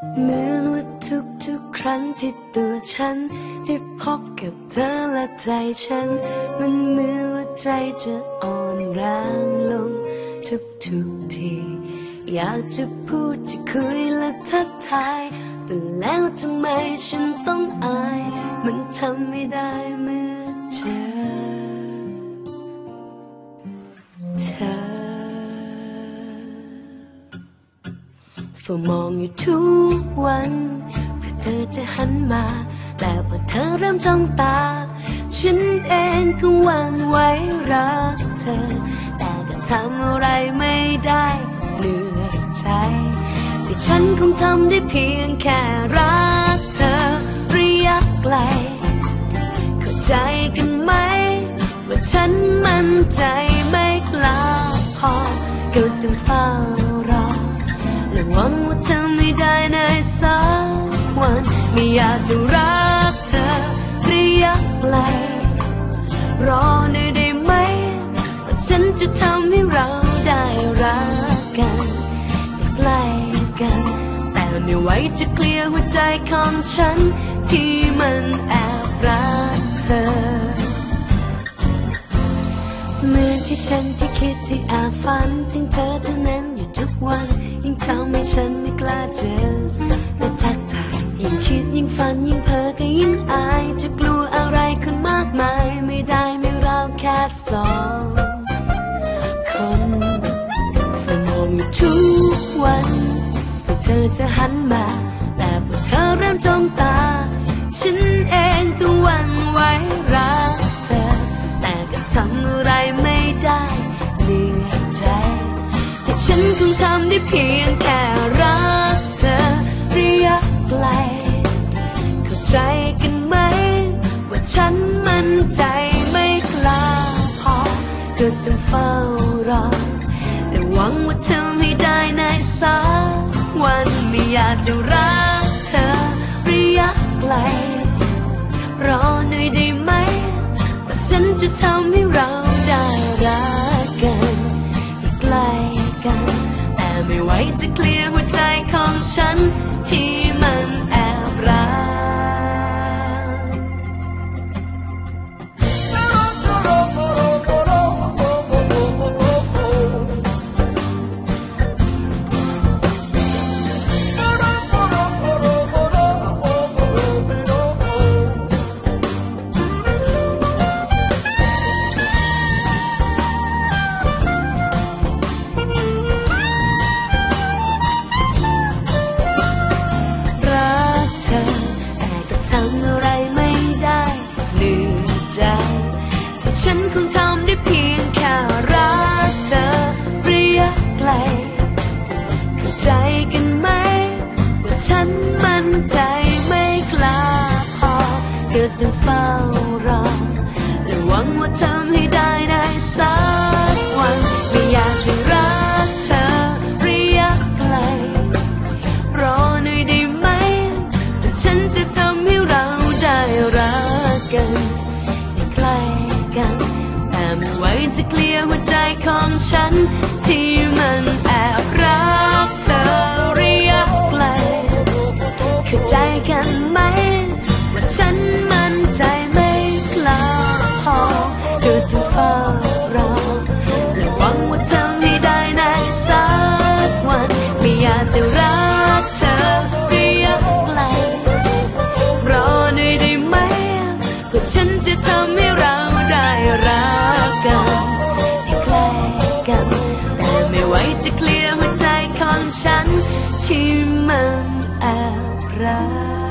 ฝันว่าทุกๆครั้งที่ตัวฉัน ได้พบกับเธอและใจฉัน มันเหมือนว่าใจจะอ่อนแรงลง ทุกทุกๆที อยากจะพูดจะคุยและทักทาย แต่แล้วทำไมฉันต้องอาย มันทำไม่ได้เมื่อเธอ ฝ้ามองอยู่ทุกวันเพื่อเธอจะหันมา แต่พอเธอเริ่มจ้องตา ฉันเองก็หวั่นไหวรักเธอ แต่ก็ทำอะไรไม่ได้เหนื่อยใจ แต่ฉันคงทำได้เพียงแค่รักเธอระยะไกล เข้าใจกันไหม ว่าฉันมั่นใจไม่กล้าพอก็ต้องเฝ้า วังว่าเธอไม่ได้ในสักวัน ไม่อยากจะรักเธอระยะไกลรอหน่อยได้ไหมว่าฉันจะทำให้เราได้รักกันใกล้กัน แต่ไม่ไหวจะเคลียร์หัวใจของฉัน ที่มันแอบรักเธอเหมือนที่ฉันที่คิดที่แอบฝันถึงเธอเท่านั้นอยู่ทุกวัน เจอและทักทายยิ่งคิดยิ่งฝันยิ่งเพ้อก็ยิ่งอาย จะกลัวอะไรขึ้นมากมาย ไม่ได้ไม่เราแค่สองคนฝ้ามองอยู่ทุกวันพื่เธอจะหันมา แต่พอเธอเริ่มจ้องตา ฉันเองก็หวั่นไหวรักเธอ แต่ก็ทำอะไรไม่ได้เหนื่อยใจ แต่ฉันคงทำได้เพียงแค่ ก็ต้องเฝ้ารอและหวังว่าเธอไม่ได้ในสักวันไม่อยากจะรักเธอระยะไกล รอหน่อยได้ไหมว่าฉันจะทำให้เราได้รักกันให้ใกล้กัน แต่ไม่ไหวจะเคลียร์หัวใจของฉันที่ อก็ต้องเฝ้ารอและหวังว่าทำให้ได้ในสักวันไม่อยากจะรักเธอระยะไกลรอหน่อยได้ไหมว่ฉันจะทำให้เราได้รักกันได้ใกล้กันแต่ไม่ไหวจะเคลียร์หัวใจของฉัน ที่มันแอบรักเธอระยะไกลเข้าใจกัน ไว้จะเคลียร์หัวใจของฉันที่มันแอบรัก